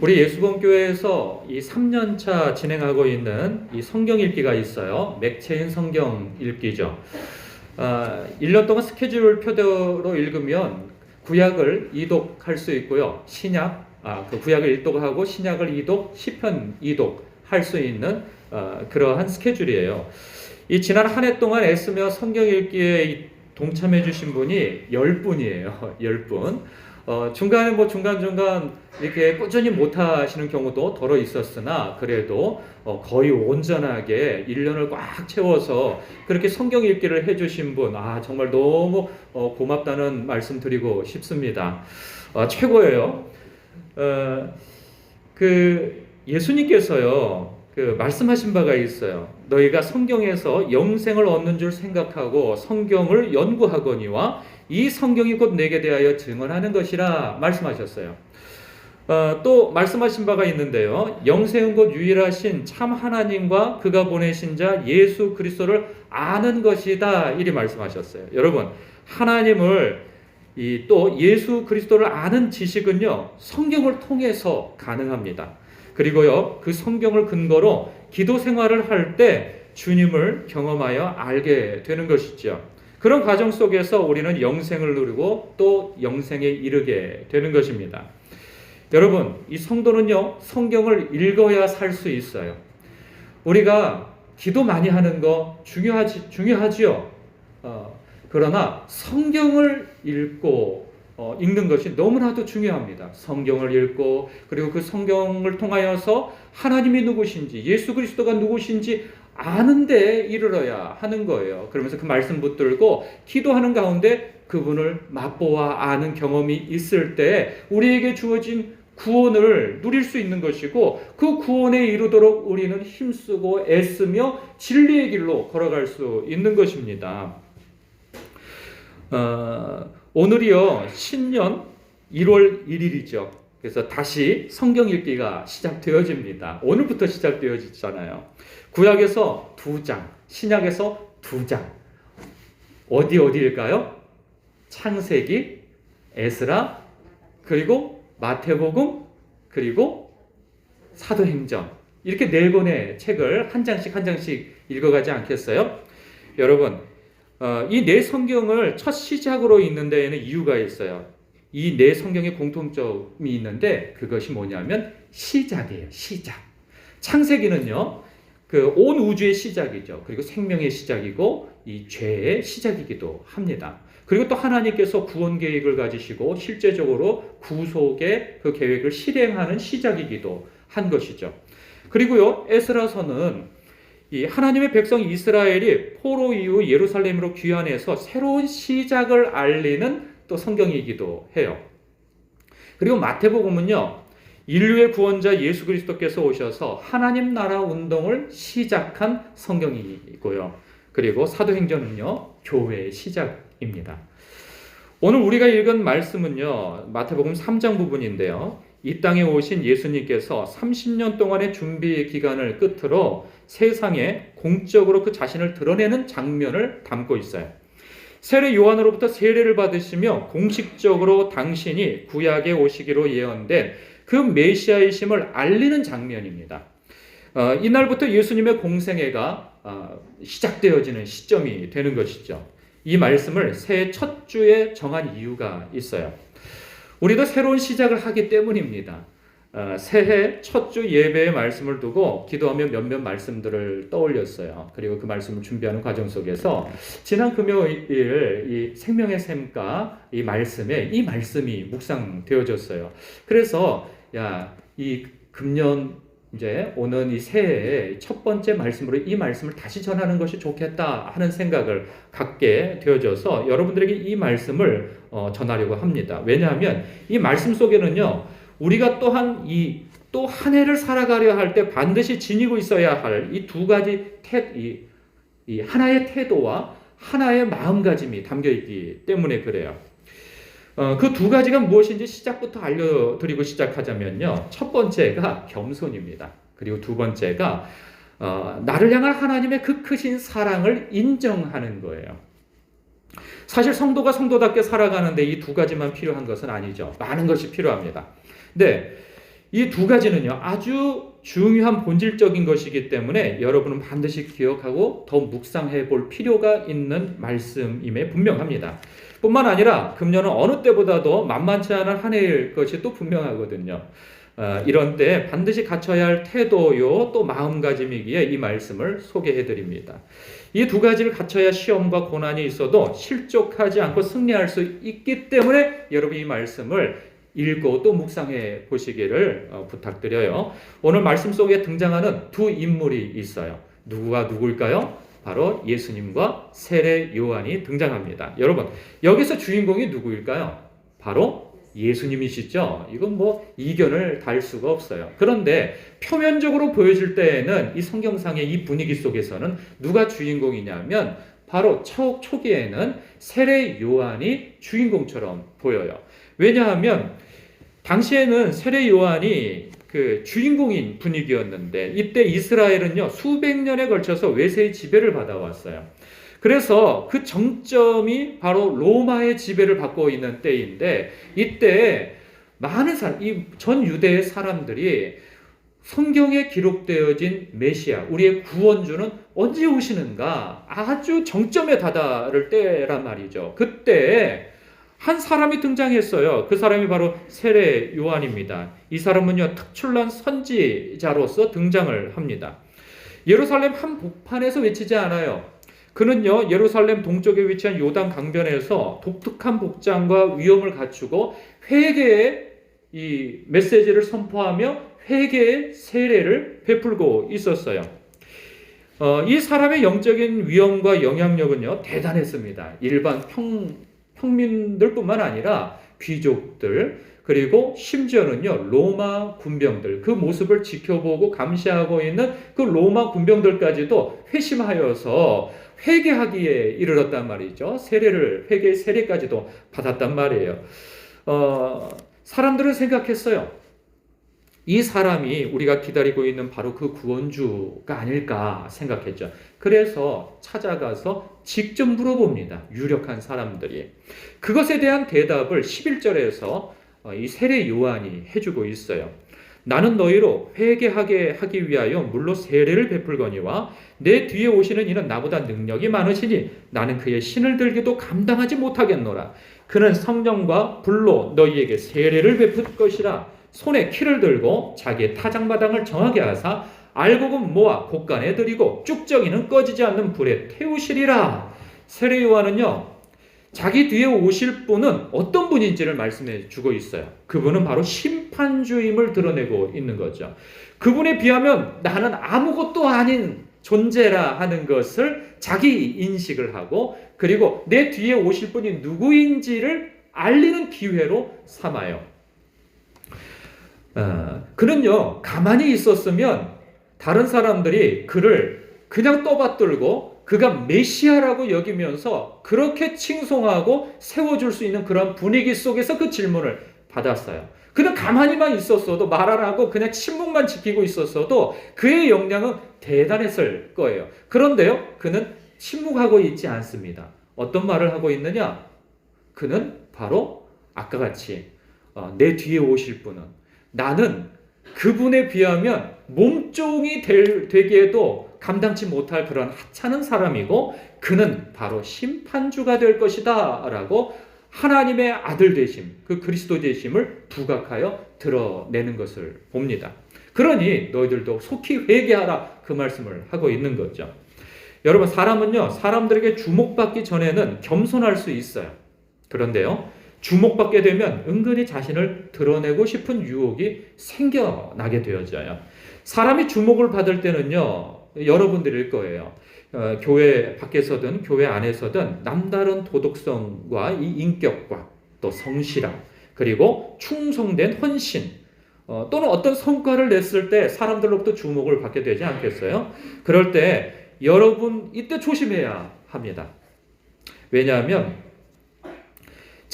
우리 예수봉교회에서 이 3년차 진행하고 있는 이 성경 읽기가 있어요. 맥체인 성경 읽기죠. 아, 1년 동안 스케줄 표대로 읽으면 구약을 이독할 수 있고요. 신약, 아, 그 구약을 일독하고 신약을 이독, 시편 이독 할 수 있는 어, 그러한 스케줄이에요. 이 지난 한 해 동안 애쓰며 성경 읽기에 이 동참해 주신 분이 10분이에요. 10분. 어, 중간에 뭐 중간중간 이렇게 꾸준히 못 하시는 경우도 덜어 있었으나 그래도 어, 거의 온전하게 1년을 꽉 채워서 그렇게 성경 읽기를 해 주신 분, 아, 정말 너무 어, 고맙다는 말씀 드리고 싶습니다. 어, 최고예요. 어, 그 예수님께서요, 그 말씀하신 바가 있어요. 너희가 성경에서 영생을 얻는 줄 생각하고 성경을 연구하거니와 이 성경이 곧 내게 대하여 증언하는 것이라 말씀하셨어요. 어, 또 말씀하신 바가 있는데요. 영생은 곧 유일하신 참 하나님과 그가 보내신 자 예수 그리스도를 아는 것이다. 이리 말씀하셨어요. 여러분, 하나님을 이 또 예수 그리스도를 아는 지식은요. 성경을 통해서 가능합니다. 그리고요. 그 성경을 근거로 기도 생활을 할 때 주님을 경험하여 알게 되는 것이죠. 그런 과정 속에서 우리는 영생을 누리고 또 영생에 이르게 되는 것입니다. 여러분, 이 성도는요, 성경을 읽어야 살 수 있어요. 우리가 기도 많이 하는 거 중요하지, 중요하지요. 어, 그러나 성경을 읽고 어, 읽는 것이 너무나도 중요합니다. 성경을 읽고 그리고 그 성경을 통하여서 하나님이 누구신지 예수 그리스도가 누구신지 아는데 이르러야 하는 거예요. 그러면서 그 말씀 붙들고 기도하는 가운데 그분을 맛보아 아는 경험이 있을 때 우리에게 주어진 구원을 누릴 수 있는 것이고 그 구원에 이르도록 우리는 힘쓰고 애쓰며 진리의 길로 걸어갈 수 있는 것입니다. 어, 오늘이요 신년 1월 1일이죠. 그래서 다시 성경 읽기가 시작되어집니다. 오늘부터 시작되어지잖아요. 구약에서 두 장, 신약에서 두 장. 어디 어디일까요? 창세기, 에스라, 그리고 마태복음, 그리고 사도행전. 이렇게 네 권의 책을 한 장씩 한 장씩 읽어가지 않겠어요? 여러분, 어, 이네 성경을 첫 시작으로 읽는 데에는 이유가 있어요. 이 네 성경의 공통점이 있는데 그것이 뭐냐면 시작이에요. 시작. 창세기는요. 그 온 우주의 시작이죠. 그리고 생명의 시작이고 이 죄의 시작이기도 합니다. 그리고 또 하나님께서 구원 계획을 가지시고 실제적으로 구속의 그 계획을 실행하는 시작이기도 한 것이죠. 그리고요. 에스라서는 이 하나님의 백성 이스라엘이 포로 이후 예루살렘으로 귀환해서 새로운 시작을 알리는 또 성경이기도 해요. 그리고 마태복음은요. 인류의 구원자 예수 그리스도께서 오셔서 하나님 나라 운동을 시작한 성경이고요. 그리고 사도행전은요. 교회의 시작입니다. 오늘 우리가 읽은 말씀은요. 마태복음 3장 부분인데요. 이 땅에 오신 예수님께서 30년 동안의 준비 기간을 끝으로 세상에 공적으로 그 자신을 드러내는 장면을 담고 있어요. 세례 요한으로부터 세례를 받으시며 공식적으로 당신이 구약에 오시기로 예언된 그 메시아이심을 알리는 장면입니다. 어, 이날부터 예수님의 공생애가 어, 시작되어지는 시점이 되는 것이죠. 이 말씀을 새해 첫 주에 정한 이유가 있어요. 우리도 새로운 시작을 하기 때문입니다. 어, 새해 첫 주 예배의 말씀을 두고 기도하며 몇몇 말씀들을 떠올렸어요. 그리고 그 말씀을 준비하는 과정 속에서 지난 금요일 이 생명의 샘과 이 말씀에 이 말씀이 묵상되어졌어요. 그래서 야, 이 금년 이제 오는 이 새해의 첫 번째 말씀으로 이 말씀을 다시 전하는 것이 좋겠다 하는 생각을 갖게 되어져서 여러분들에게 이 말씀을 어, 전하려고 합니다. 왜냐하면 이 말씀 속에는요, 우리가 또한 이 또 한 해를 살아가려 할 때 반드시 지니고 있어야 할 이 두 가지 태, 이, 이 하나의 태도와 하나의 마음가짐이 담겨 있기 때문에 그래요. 어, 그 두 가지가 무엇인지 시작부터 알려드리고 시작하자면요. 첫 번째가 겸손입니다. 그리고 두 번째가 어, 나를 향한 하나님의 그 크신 사랑을 인정하는 거예요. 사실 성도가 성도답게 살아가는데 이 두 가지만 필요한 것은 아니죠. 많은 것이 필요합니다. 근데 이 두 가지는요, 아주 중요한 본질적인 것이기 때문에 여러분은 반드시 기억하고 더 묵상해 볼 필요가 있는 말씀임에 분명합니다. 뿐만 아니라 금년은 어느 때보다도 만만치 않은 한 해일 것이 또 분명하거든요. 어, 이런 때 반드시 갖춰야 할 태도요 또 마음가짐이기에 이 말씀을 소개해 드립니다. 이 두 가지를 갖춰야 시험과 고난이 있어도 실족하지 않고 승리할 수 있기 때문에 여러분 이 말씀을 읽고 또 묵상해 보시기를 어, 부탁드려요. 오늘 말씀 속에 등장하는 두 인물이 있어요. 누구가 누구일까요? 바로 예수님과 세례 요한이 등장합니다. 여러분, 여기서 주인공이 누구일까요? 바로 예수님이시죠. 이건 뭐 이견을 달 수가 없어요. 그런데 표면적으로 보여질 때에는 이 성경상의 이 분위기 속에서는 누가 주인공이냐면 바로 초, 초기에는 세례 요한이 주인공처럼 보여요. 왜냐하면 당시에는 세례 요한이 그 주인공인 분위기였는데 이때 이스라엘은요 수백 년에 걸쳐서 외세의 지배를 받아왔어요. 그래서 그 정점이 바로 로마의 지배를 받고 있는 때인데 이때 많은 사람, 이 전 유대의 사람들이 성경에 기록되어진 메시아, 우리의 구원주는 언제 오시는가 아주 정점에 다다를 때란 말이죠. 그때 한 사람이 등장했어요. 그 사람이 바로 세례 요한입니다. 이 사람은요, 특출난 선지자로서 등장을 합니다. 예루살렘 한 복판에서 외치지 않아요. 그는요, 예루살렘 동쪽에 위치한 요단 강변에서 독특한 복장과 위엄을 갖추고 회개의 이 메시지를 선포하며 회개의 세례를 베풀고 있었어요. 어, 이 사람의 영적인 위엄과 영향력은요, 대단했습니다. 일반 평, 평민들뿐만 아니라 귀족들, 그리고 심지어는요, 로마 군병들, 그 모습을 지켜보고 감시하고 있는 그 로마 군병들까지도 회심하여서 회개하기에 이르렀단 말이죠. 세례를, 회개의 세례까지도 받았단 말이에요. 어, 사람들은 생각했어요. 이 사람이 우리가 기다리고 있는 바로 그 구원주가 아닐까 생각했죠. 그래서 찾아가서 직접 물어봅니다. 유력한 사람들이. 그것에 대한 대답을 11절에서 이 세례 요한이 해주고 있어요. 나는 너희로 회개하게 하기 위하여 물로 세례를 베풀거니와 내 뒤에 오시는 이는 나보다 능력이 많으시니 나는 그의 신을 들기도 감당하지 못하겠노라. 그는 성령과 불로 너희에게 세례를 베풀 것이라. 손에 키를 들고 자기의 타작마당을 정하게 하사 알곡은 모아 곡간에 들이고 쭉정이는 꺼지지 않는 불에 태우시리라. 세례 요한은요. 자기 뒤에 오실 분은 어떤 분인지를 말씀해 주고 있어요. 그분은 바로 심판주임을 드러내고 있는 거죠. 그분에 비하면 나는 아무것도 아닌 존재라 하는 것을 자기 인식을 하고 그리고 내 뒤에 오실 분이 누구인지를 알리는 기회로 삼아요. 어, 그는요, 가만히 있었으면 다른 사람들이 그를 그냥 떠받들고 그가 메시아라고 여기면서 그렇게 칭송하고 세워줄 수 있는 그런 분위기 속에서 그 질문을 받았어요. 그는 가만히만 있었어도 말 안 하고 그냥 침묵만 지키고 있었어도 그의 역량은 대단했을 거예요. 그런데요, 그는 침묵하고 있지 않습니다. 어떤 말을 하고 있느냐? 그는 바로 아까 같이 어, 내 뒤에 오실 분은 나는 그분에 비하면 몸종이 될, 되기에도 감당치 못할 그런 하찮은 사람이고 그는 바로 심판주가 될 것이다 라고 하나님의 아들 되심, 그 그리스도 되심을 부각하여 드러내는 것을 봅니다. 그러니 너희들도 속히 회개하라 그 말씀을 하고 있는 거죠. 여러분 사람은요 사람들에게 주목받기 전에는 겸손할 수 있어요. 그런데요 주목받게 되면 은근히 자신을 드러내고 싶은 유혹이 생겨나게 되어져요. 사람이 주목을 받을 때는요, 여러분들일 거예요. 어, 교회 밖에서든 교회 안에서든 남다른 도덕성과 이 인격과 또 성실함 그리고 충성된 헌신 어, 또는 어떤 성과를 냈을 때 사람들로부터 주목을 받게 되지 않겠어요? 그럴 때 여러분 이때 조심해야 합니다. 왜냐하면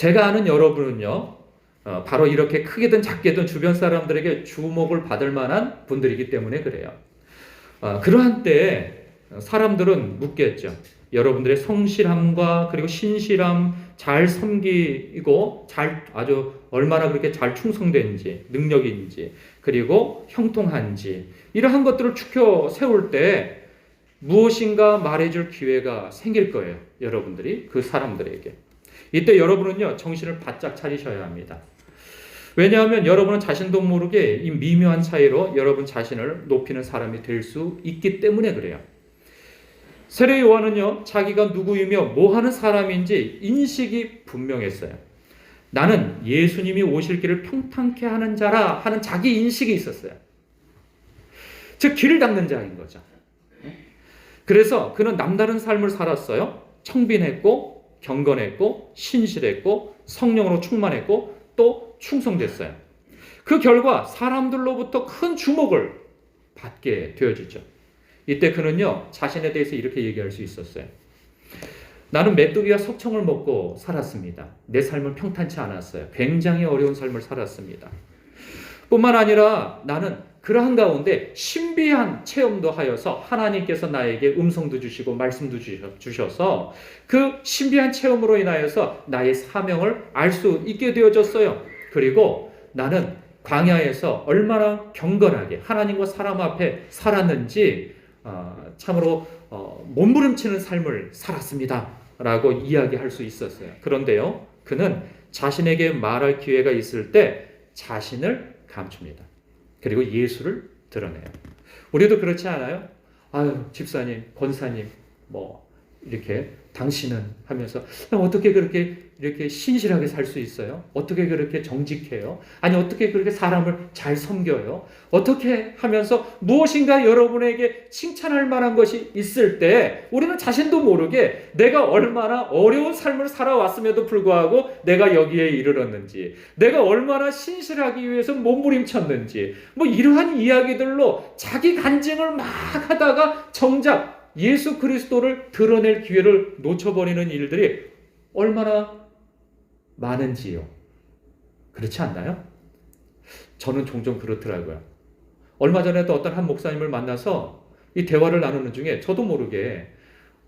제가 아는 여러분은요, 어, 바로 이렇게 크게든 작게든 주변 사람들에게 주목을 받을 만한 분들이기 때문에 그래요. 어, 그러한 때 사람들은 묻겠죠. 여러분들의 성실함과 그리고 신실함, 잘 섬기고 잘 아주 얼마나 그렇게 잘 충성된지, 능력인지, 그리고 형통한지 이러한 것들을 추켜 세울 때 무엇인가 말해줄 기회가 생길 거예요. 여러분들이 그 사람들에게. 이때 여러분은요 정신을 바짝 차리셔야 합니다. 왜냐하면 여러분은 자신도 모르게 이 미묘한 차이로 여러분 자신을 높이는 사람이 될 수 있기 때문에 그래요. 세례 요한은요 자기가 누구이며 뭐 하는 사람인지 인식이 분명했어요. 나는 예수님이 오실 길을 평탄케 하는 자라 하는 자기 인식이 있었어요. 즉 길을 닦는 자인 거죠. 그래서 그는 남다른 삶을 살았어요. 청빈했고 경건했고 신실했고 성령으로 충만했고 또 충성됐어요. 그 결과 사람들로부터 큰 주목을 받게 되어지죠. 이때 그는요 자신에 대해서 이렇게 얘기할 수 있었어요. 나는 메뚜기와 석청을 먹고 살았습니다. 내 삶은 평탄치 않았어요. 굉장히 어려운 삶을 살았습니다. 뿐만 아니라 나는 그러한 가운데 신비한 체험도 하여서 하나님께서 나에게 음성도 주시고 말씀도 주셔서 그 신비한 체험으로 인하여서 나의 사명을 알 수 있게 되어졌어요. 그리고 나는 광야에서 얼마나 경건하게 하나님과 사람 앞에 살았는지 어, 참으로 어, 몸부림치는 삶을 살았습니다. 라고 이야기할 수 있었어요. 그런데요, 그는 자신에게 말할 기회가 있을 때 자신을 감춥니다. 그리고 예수를 드러내요. 우리도 그렇지 않아요? 아유, 집사님, 권사님, 뭐, 이렇게 당신은 하면서 어떻게 그렇게 이렇게 신실하게 살 수 있어요? 어떻게 그렇게 정직해요? 아니 어떻게 그렇게 사람을 잘 섬겨요? 어떻게 하면서 무엇인가 여러분에게 칭찬할 만한 것이 있을 때 우리는 자신도 모르게 내가 얼마나 어려운 삶을 살아왔음에도 불구하고 내가 여기에 이르렀는지 내가 얼마나 신실하기 위해서 몸부림쳤는지 뭐 이러한 이야기들로 자기 간증을 막 하다가 정작 예수 그리스도를 드러낼 기회를 놓쳐버리는 일들이 얼마나 많은지요. 그렇지 않나요? 저는 종종 그렇더라고요. 얼마 전에도 어떤 한 목사님을 만나서 이 대화를 나누는 중에 저도 모르게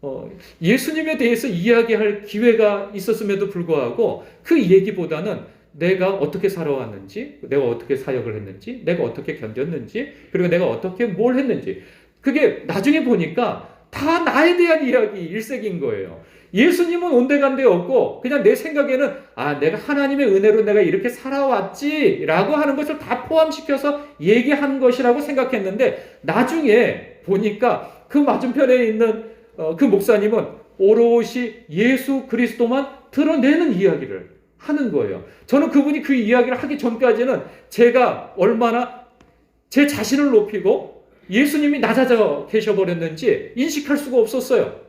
어, 예수님에 대해서 이야기할 기회가 있었음에도 불구하고 그 얘기보다는 내가 어떻게 살아왔는지, 내가 어떻게 사역을 했는지, 내가 어떻게 견뎠는지, 그리고 내가 어떻게 뭘 했는지, 그게 나중에 보니까 다 나에 대한 이야기 일색인 거예요. 예수님은 온데간데 없고 그냥 내 생각에는 아 내가 하나님의 은혜로 내가 이렇게 살아왔지라고 하는 것을 다 포함시켜서 얘기한 것이라고 생각했는데 나중에 보니까 그 맞은편에 있는 어, 그 목사님은 오롯이 예수 그리스도만 드러내는 이야기를 하는 거예요. 저는 그분이 그 이야기를 하기 전까지는 제가 얼마나 제 자신을 높이고 예수님이 낮아져 계셔버렸는지 인식할 수가 없었어요.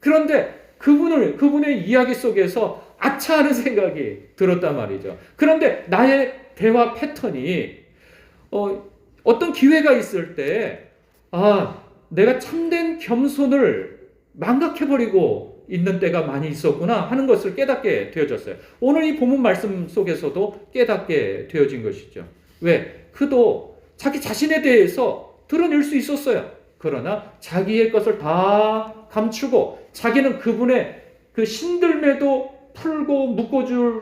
그런데 그분을, 그분의 이야기 속에서 아차 하는 생각이 들었단 말이죠. 그런데 나의 대화 패턴이, 어, 어떤 기회가 있을 때, 아, 내가 참된 겸손을 망각해버리고 있는 때가 많이 있었구나 하는 것을 깨닫게 되어졌어요. 오늘 이 본문 말씀 속에서도 깨닫게 되어진 것이죠. 왜? 그도 자기 자신에 대해서 드러낼 수 있었어요. 그러나 자기의 것을 다 감추고 자기는 그분의 그 신들매도 풀고 묶어줄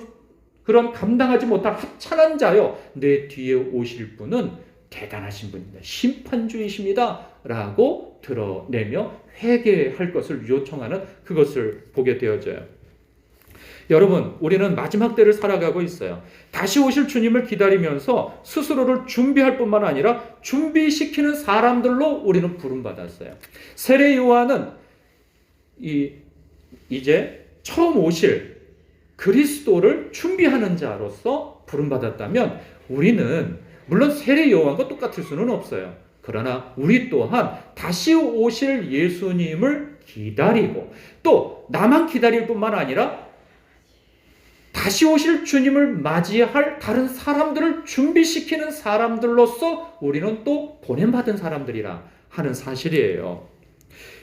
그런 감당하지 못할 하찮은 자요. 내 뒤에 오실 분은 대단하신 분입니다. 심판주이십니다. 라고 드러내며 회개할 것을 요청하는 그것을 보게 되어져요. 여러분, 우리는 마지막 때를 살아가고 있어요. 다시 오실 주님을 기다리면서 스스로를 준비할 뿐만 아니라 준비시키는 사람들로 우리는 부름받았어요. 세례 요한은 이, 이제 처음 오실 그리스도를 준비하는 자로서 부름받았다면 우리는 물론 세례 요한과 똑같을 수는 없어요. 그러나 우리 또한 다시 오실 예수님을 기다리고 또 나만 기다릴 뿐만 아니라 다시 오실 주님을 맞이할 다른 사람들을 준비시키는 사람들로서 우리는 또 보냄받은 사람들이라 하는 사실이에요.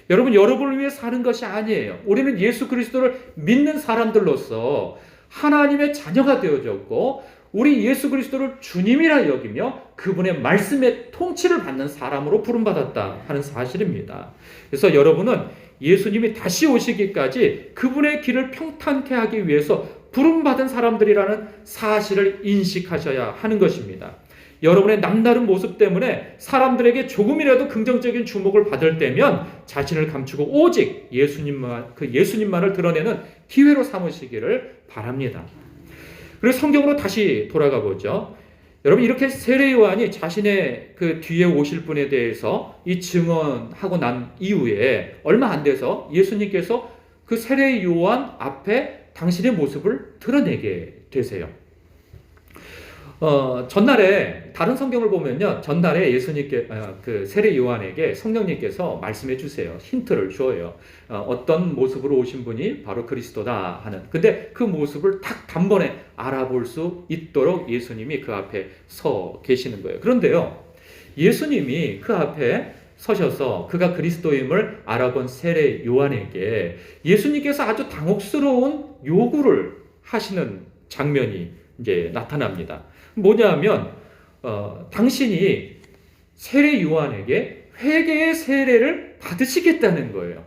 여러분, 여러분을 위해 사는 것이 아니에요. 우리는 예수 그리스도를 믿는 사람들로서 하나님의 자녀가 되어졌고, 우리 예수 그리스도를 주님이라 여기며 그분의 말씀의 통치를 받는 사람으로 부름받았다 하는 사실입니다. 그래서 여러분은 예수님이 다시 오시기까지 그분의 길을 평탄케 하기 위해서 부름받은 사람들이라는 사실을 인식하셔야 하는 것입니다. 여러분의 남다른 모습 때문에 사람들에게 조금이라도 긍정적인 주목을 받을 때면 자신을 감추고 오직 예수님만 그 예수님만을 드러내는 기회로 삼으시기를 바랍니다. 그리고 성경으로 다시 돌아가 보죠. 여러분 이렇게 세례 요한이 자신의 그 뒤에 오실 분에 대해서 이 증언하고 난 이후에 얼마 안 돼서 예수님께서 그 세례 요한 앞에 당신의 모습을 드러내게 되세요. 어, 전날에 다른 성경을 보면요. 전날에 예수님께 어, 그 세례 요한에게 성령님께서 말씀해 주세요. 힌트를 줘요. 어, 떤 모습으로 오신 분이 바로 그리스도다 하는. 근데 그 모습을 딱 단번에 알아볼 수 있도록 예수님이 그 앞에 서 계시는 거예요. 그런데요. 예수님이 그 앞에 서셔서 그가 그리스도임을 알아본 세례 요한에게 예수님께서 아주 당혹스러운 요구를 하시는 장면이 이제 나타납니다. 뭐냐면 어, 당신이 세례 요한에게 회개의 세례를 받으시겠다는 거예요.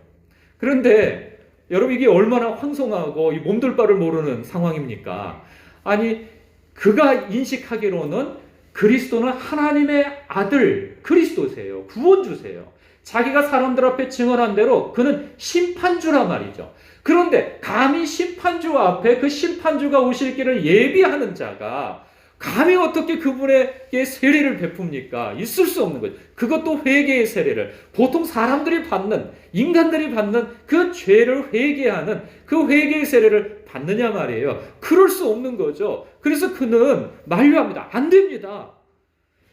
그런데 여러분 이게 얼마나 황송하고 몸둘 바를 모르는 상황입니까? 아니 그가 인식하기로는 그리스도는 하나님의 아들 그리스도세요. 구원주세요. 자기가 사람들 앞에 증언한 대로 그는 심판주란 말이죠. 그런데 감히 심판주 앞에 그 심판주가 오실 길을 예비하는 자가 감히 어떻게 그분에게 세례를 베풉니까? 있을 수 없는 거죠. 그것도 회개의 세례를 보통 사람들이 받는 인간들이 받는 그 죄를 회개하는 그 회개의 세례를 받느냐 말이에요. 그럴 수 없는 거죠. 그래서 그는 만류합니다. 안 됩니다.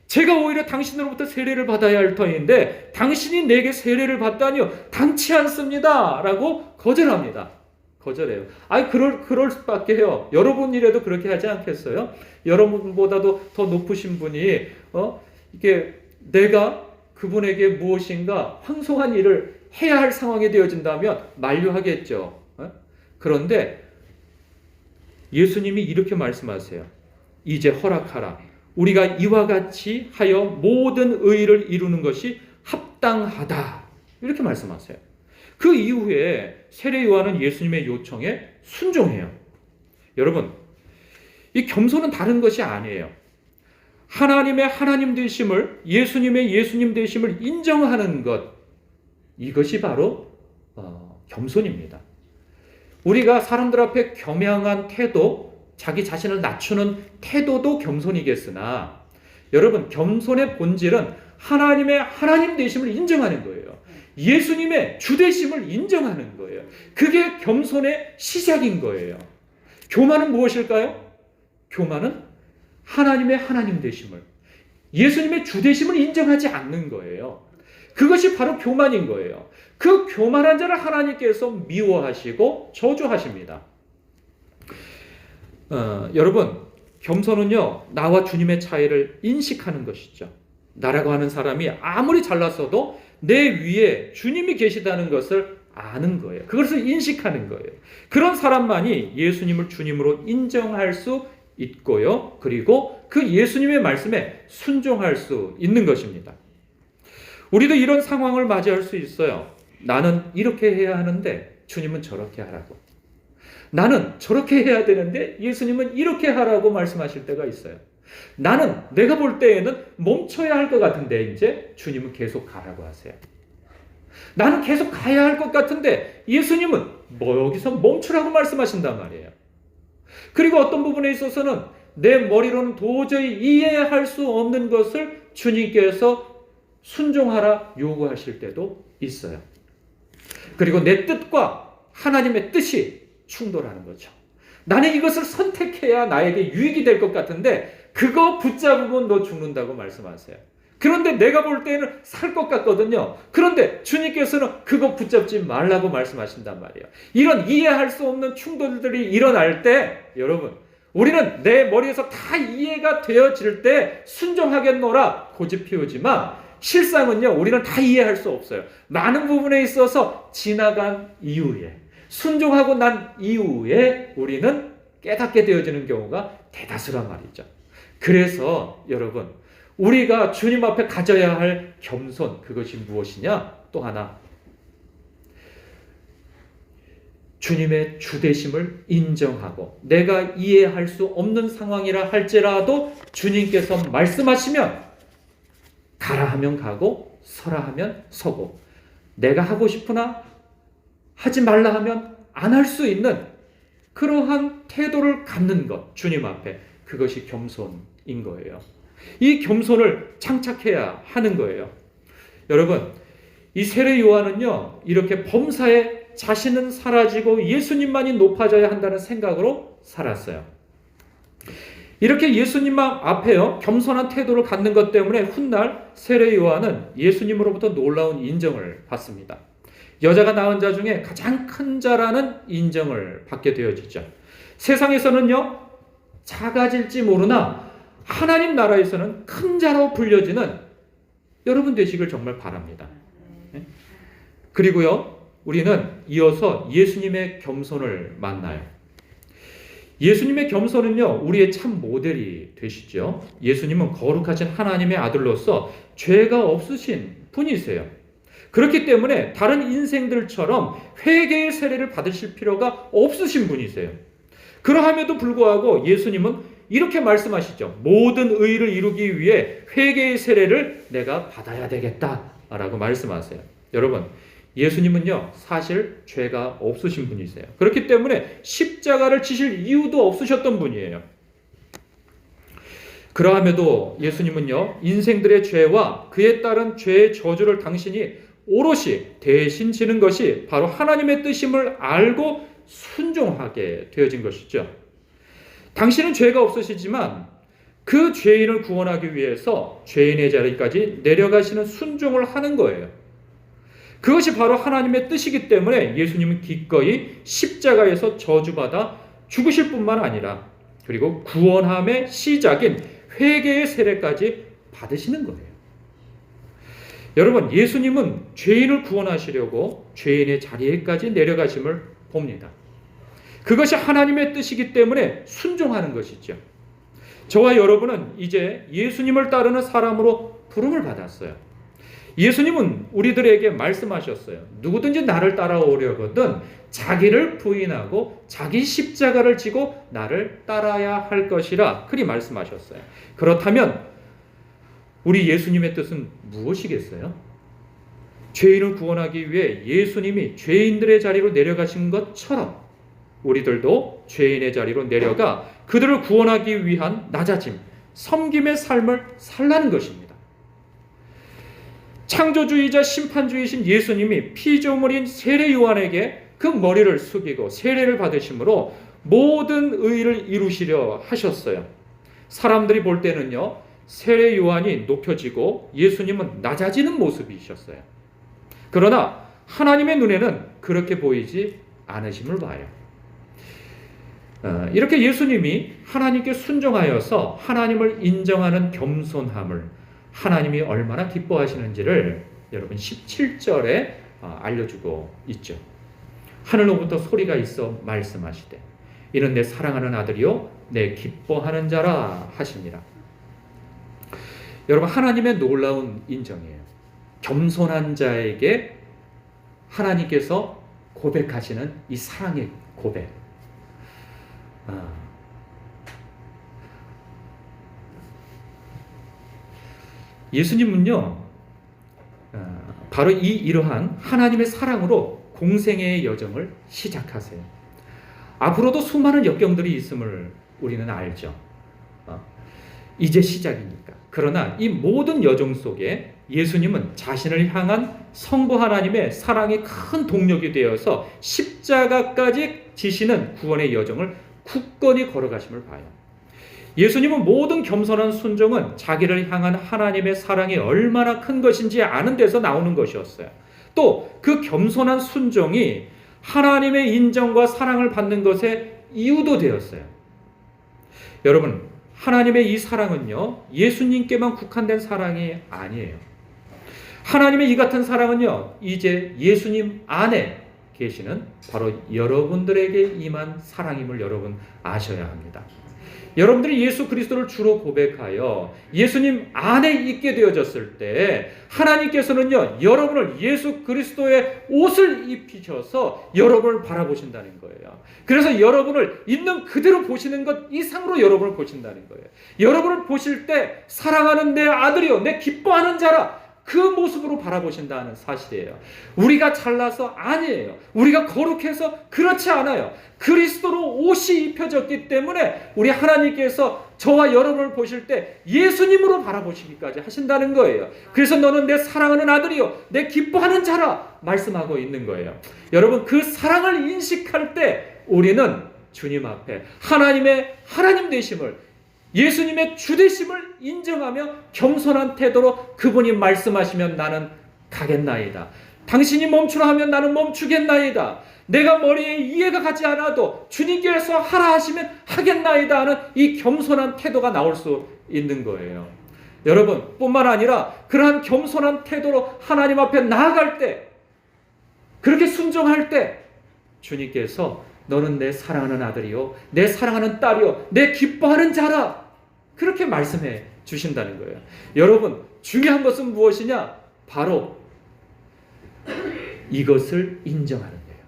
제가 오히려 당신으로부터 세례를 받아야 할 터인데 당신이 내게 세례를 받다니요 당치 않습니다 라고 거절합니다. 거절해요. 아니 그럴 그럴 수밖에 해요. 여러분 이라도 그렇게 하지 않겠어요? 여러분보다도 더 높으신 분이 어 이게 내가 그분에게 무엇인가 황송한 일을 해야 할 상황이 되어진다면 만류하겠죠. 어? 그런데 예수님이 이렇게 말씀하세요. 이제 허락하라. 우리가 이와 같이 하여 모든 의를 이루는 것이 합당하다. 이렇게 말씀하세요. 그 이후에 세례 요한은 예수님의 요청에 순종해요. 여러분, 이 겸손은 다른 것이 아니에요. 하나님의 하나님 되심을 예수님의 예수님 되심을 인정하는 것 이것이 바로 어, 겸손입니다. 우리가 사람들 앞에 겸양한 태도, 자기 자신을 낮추는 태도도 겸손이겠으나 여러분 겸손의 본질은 하나님의 하나님 되심을 인정하는 거예요. 예수님의 주되심을 인정하는 거예요. 그게 겸손의 시작인 거예요. 교만은 무엇일까요? 교만은 하나님의 하나님 되심을 예수님의 주되심을 인정하지 않는 거예요. 그것이 바로 교만인 거예요. 그 교만한 자를 하나님께서 미워하시고 저주하십니다. 어, 여러분, 겸손은요, 나와 주님의 차이를 인식하는 것이죠. 나라고 하는 사람이 아무리 잘났어도 내 위에 주님이 계시다는 것을 아는 거예요. 그것을 인식하는 거예요. 그런 사람만이 예수님을 주님으로 인정할 수 있고요. 그리고 그 예수님의 말씀에 순종할 수 있는 것입니다. 우리도 이런 상황을 맞이할 수 있어요. 나는 이렇게 해야 하는데 주님은 저렇게 하라고. 나는 저렇게 해야 되는데 예수님은 이렇게 하라고 말씀하실 때가 있어요. 나는 내가 볼 때에는 멈춰야 할 것 같은데 이제 주님은 계속 가라고 하세요. 나는 계속 가야 할 것 같은데 예수님은 뭐 여기서 멈추라고 말씀하신단 말이에요. 그리고 어떤 부분에 있어서는 내 머리로는 도저히 이해할 수 없는 것을 주님께서 순종하라 요구하실 때도 있어요. 그리고 내 뜻과 하나님의 뜻이 충돌하는 거죠. 나는 이것을 선택해야 나에게 유익이 될 것 같은데 그거 붙잡으면 너 죽는다고 말씀하세요. 그런데 내가 볼 때는 살 것 같거든요. 그런데 주님께서는 그거 붙잡지 말라고 말씀하신단 말이에요. 이런 이해할 수 없는 충돌들이 일어날 때 여러분 우리는 내 머리에서 다 이해가 되어질 때 순종하겠노라 고집 피우지만 실상은요 우리는 다 이해할 수 없어요. 많은 부분에 있어서 지나간 이후에 순종하고 난 이후에 우리는 깨닫게 되어지는 경우가 대다수란 말이죠. 그래서 여러분, 우리가 주님 앞에 가져야 할 겸손, 그것이 무엇이냐? 또 하나, 주님의 주대심을 인정하고 내가 이해할 수 없는 상황이라 할지라도 주님께서 말씀하시면 가라 하면 가고 서라 하면 서고 내가 하고 싶으나 하지 말라 하면 안 할 수 있는 그러한 태도를 갖는 것 주님 앞에 그것이 겸손인 거예요. 이 겸손을 장착해야 하는 거예요. 여러분 이 세례 요한은요 이렇게 범사에 자신은 사라지고 예수님만이 높아져야 한다는 생각으로 살았어요. 이렇게 예수님만 앞에요 겸손한 태도를 갖는 것 때문에 훗날 세례 요한은 예수님으로부터 놀라운 인정을 받습니다. 여자가 낳은 자 중에 가장 큰 자라는 인정을 받게 되어지죠. 세상에서는요 작아질지 모르나 하나님 나라에서는 큰 자로 불려지는 여러분 되시길 정말 바랍니다. 예? 그리고요 우리는 이어서 예수님의 겸손을 만나요. 예수님의 겸손은요, 우리의 참 모델이 되시죠. 예수님은 거룩하신 하나님의 아들로서 죄가 없으신 분이세요. 그렇기 때문에 다른 인생들처럼 회개의 세례를 받으실 필요가 없으신 분이세요. 그러함에도 불구하고 예수님은 이렇게 말씀하시죠. 모든 의를 이루기 위해 회개의 세례를 내가 받아야 되겠다라고 말씀하세요. 여러분, 예수님은요, 사실 죄가 없으신 분이세요. 그렇기 때문에 십자가를 지실 이유도 없으셨던 분이에요. 그러함에도 예수님은요, 인생들의 죄와 그에 따른 죄의 저주를 당신이 오롯이 대신 지는 것이 바로 하나님의 뜻임을 알고 순종하게 되어진 것이죠. 당신은 죄가 없으시지만 그 죄인을 구원하기 위해서 죄인의 자리까지 내려가시는 순종을 하는 거예요. 그것이 바로 하나님의 뜻이기 때문에 예수님은 기꺼이 십자가에서 저주받아 죽으실 뿐만 아니라 그리고 구원함의 시작인 회개의 세례까지 받으시는 거예요. 여러분, 예수님은 죄인을 구원하시려고 죄인의 자리에까지 내려가심을 봅니다. 그것이 하나님의 뜻이기 때문에 순종하는 것이죠. 저와 여러분은 이제 예수님을 따르는 사람으로 부름을 받았어요. 예수님은 우리들에게 말씀하셨어요. 누구든지 나를 따라오려거든 자기를 부인하고 자기 십자가를 지고 나를 따라야 할 것이라 그리 말씀하셨어요. 그렇다면 우리 예수님의 뜻은 무엇이겠어요? 죄인을 구원하기 위해 예수님이 죄인들의 자리로 내려가신 것처럼 우리들도 죄인의 자리로 내려가 그들을 구원하기 위한 낮아짐, 섬김의 삶을 살라는 것입니다. 창조주의자 심판주의신 예수님이 피조물인 세례 요한에게 그 머리를 숙이고 세례를 받으심으로 모든 의를 이루시려 하셨어요. 사람들이 볼 때는요, 세례 요한이 높여지고 예수님은 낮아지는 모습이셨어요. 그러나 하나님의 눈에는 그렇게 보이지 않으심을 봐요. 어, 이렇게 예수님이 하나님께 순종하여서 하나님을 인정하는 겸손함을 하나님이 얼마나 기뻐하시는지를 여러분 17절에 어, 알려주고 있죠. 하늘로부터 소리가 있어 말씀하시되 이는 내 사랑하는 아들이요 내 기뻐하는 자라 하십니다. 여러분 하나님의 놀라운 인정이에요. 겸손한 자에게 하나님께서 고백하시는 이 사랑의 고백. 아. 예수님은요, 아, 바로 이 이러한 하나님의 사랑으로 공생애의 여정을 시작하세요. 앞으로도 수많은 역경들이 있음을 우리는 알죠. 어, 이제 시작이니까. 그러나 이 모든 여정 속에 예수님은 자신을 향한 성부 하나님의 사랑이 큰 동력이 되어서 십자가까지 지시는 구원의 여정을 굳건히 걸어가심을 봐요. 예수님은 모든 겸손한 순종은 자기를 향한 하나님의 사랑이 얼마나 큰 것인지 아는 데서 나오는 것이었어요. 또 그 겸손한 순종이 하나님의 인정과 사랑을 받는 것의 이유도 되었어요. 여러분, 하나님의 이 사랑은요, 예수님께만 국한된 사랑이 아니에요. 하나님의 이 같은 사랑은요, 이제 예수님 안에 계시는 바로 여러분들에게 임한 사랑임을 여러분 아셔야 합니다. 여러분들이 예수 그리스도를 주로 고백하여 예수님 안에 있게 되어졌을 때 하나님께서는요 여러분을 예수 그리스도의 옷을 입히셔서 여러분을 바라보신다는 거예요. 그래서 여러분을 있는 그대로 보시는 것 이상으로 여러분을 보신다는 거예요. 여러분을 보실 때 사랑하는 내 아들이요 내 기뻐하는 자라 그 모습으로 바라보신다는 사실이에요. 우리가 잘나서 아니에요. 우리가 거룩해서 그렇지 않아요. 그리스도로 옷이 입혀졌기 때문에 우리 하나님께서 저와 여러분을 보실 때 예수님으로 바라보시기까지 하신다는 거예요. 그래서 너는 내 사랑하는 아들이요. 내 기뻐하는 자라 말씀하고 있는 거예요. 여러분 그 사랑을 인식할 때 우리는 주님 앞에 하나님의 하나님 되심을 예수님의 주되심을 인정하며 겸손한 태도로 그분이 말씀하시면 나는 가겠나이다. 당신이 멈추라 하면 나는 멈추겠나이다. 내가 머리에 이해가 가지 않아도 주님께서 하라 하시면 하겠나이다 하는 이 겸손한 태도가 나올 수 있는 거예요. 여러분, 뿐만 아니라 그러한 겸손한 태도로 하나님 앞에 나아갈 때, 그렇게 순종할 때, 주님께서 너는 내 사랑하는 아들이요, 내 사랑하는 딸이요, 내 기뻐하는 자라. 그렇게 말씀해 주신다는 거예요. 여러분, 중요한 것은 무엇이냐? 바로 이것을 인정하는 거예요.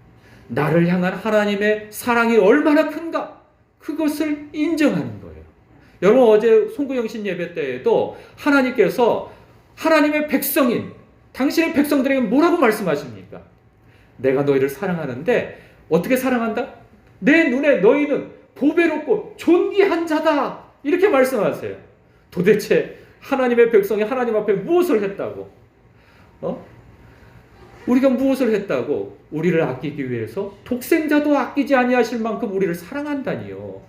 나를 향한 하나님의 사랑이 얼마나 큰가? 그것을 인정하는 거예요. 여러분, 어제 송구영신 예배 때에도 하나님께서 하나님의 백성인 당신의 백성들에게 뭐라고 말씀하십니까? 내가 너희를 사랑하는데 어떻게 사랑한다? 내 눈에 너희는 보배롭고 존귀한 자다. 이렇게 말씀하세요. 도대체 하나님의 백성이 하나님 앞에 무엇을 했다고? 어? 우리가 무엇을 했다고? 우리를 아끼기 위해서 독생자도 아끼지 아니하실 만큼 우리를 사랑한다니요.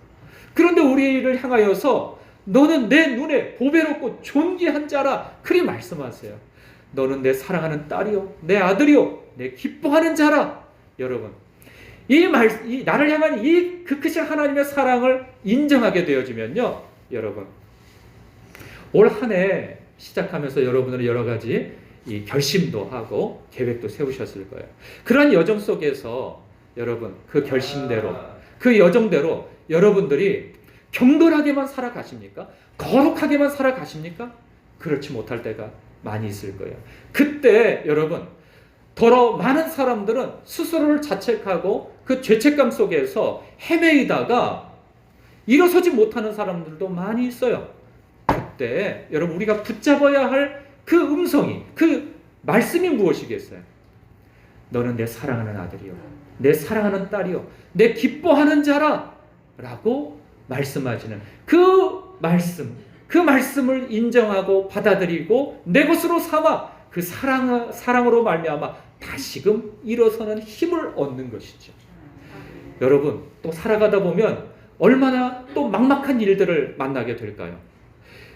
그런데 우리를 향하여서 너는 내 눈에 보배롭고 존귀한 자라 그리 말씀하세요. 너는 내 사랑하는 딸이요, 내 아들이요, 내 기뻐하는 자라. 여러분, 이 말, 이 나를 향한 이 그 크신 하나님의 사랑을 인정하게 되어지면요, 여러분. 올 한 해 시작하면서 여러분들은 여러 가지 이 결심도 하고 계획도 세우셨을 거예요. 그런 여정 속에서 여러분 그 결심대로 그 여정대로 여러분들이 경건하게만 살아가십니까? 거룩하게만 살아가십니까? 그렇지 못할 때가 많이 있을 거예요. 그때 여러분 더러 많은 사람들은 스스로를 자책하고 그 죄책감 속에서 헤매이다가 일어서지 못하는 사람들도 많이 있어요. 그때 여러분 우리가 붙잡아야 할 그 음성이 그 말씀이 무엇이겠어요? 너는 내 사랑하는 아들이요. 내 사랑하는 딸이요. 내 기뻐하는 자라 라고 말씀하시는 그 말씀, 그 말씀을 인정하고 받아들이고 내 것으로 삼아 그 사랑 사랑으로 말미암아 다시금 일어서는 힘을 얻는 것이죠. 여러분 또 살아가다 보면 얼마나 또 막막한 일들을 만나게 될까요?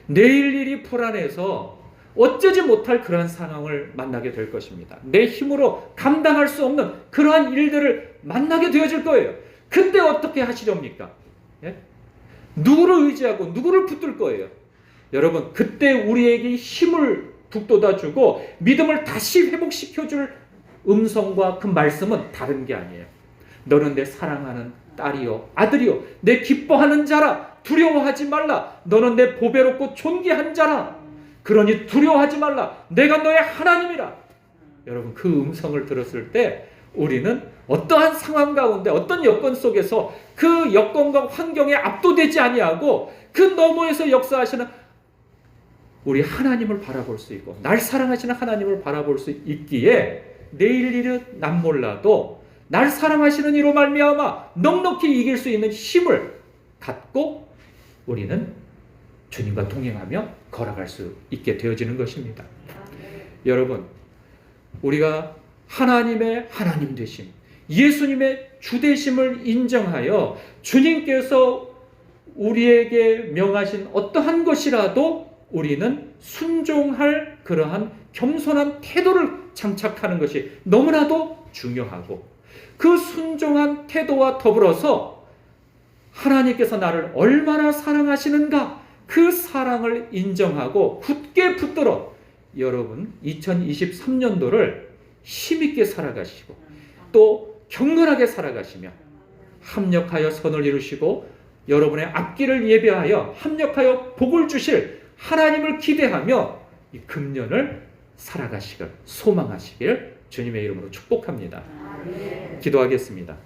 내일 일이 불안해서 어쩌지 못할 그러한 상황을 만나게 될 것입니다. 내 힘으로 감당할 수 없는 그러한 일들을 만나게 되어질 거예요. 그때 어떻게 하시렵니까? 예? 누구를 의지하고 누구를 붙들 거예요? 여러분, 그때 우리에게 힘을 북돋아 주고 믿음을 다시 회복시켜 줄 음성과 그 말씀은 다른 게 아니에요. 너는 내 사랑하는 딸이요, 아들이요, 내 기뻐하는 자라. 두려워하지 말라. 너는 내 보배롭고 존귀한 자라. 그러니 두려워하지 말라. 내가 너의 하나님이라. 여러분 그 음성을 들었을 때 우리는 어떠한 상황 가운데 어떤 여건 속에서 그 여건과 환경에 압도되지 아니하고 그 너머에서 역사하시는 우리 하나님을 바라볼 수 있고 날 사랑하시는 하나님을 바라볼 수 있기에 내일 일은 난 몰라도 날 사랑하시는 이로 말미암아 넉넉히 이길 수 있는 힘을 갖고 우리는 주님과 동행하며 걸어갈 수 있게 되어지는 것입니다. 여러분, 우리가 하나님의 하나님 되심, 예수님의 주 되심을 인정하여 주님께서 우리에게 명하신 어떠한 것이라도 우리는 순종할 그러한 겸손한 태도를 장착하는 것이 너무나도 중요하고 그 순종한 태도와 더불어서 하나님께서 나를 얼마나 사랑하시는가 그 사랑을 인정하고 굳게 붙들어 여러분 2023년도를 힘있게 살아가시고 또 경건하게 살아가시며 합력하여 선을 이루시고 여러분의 앞길을 예배하여 합력하여 복을 주실 하나님을 기대하며 이 금년을 살아가시길 소망하시길 주님의 이름으로 축복합니다. 기도하겠습니다.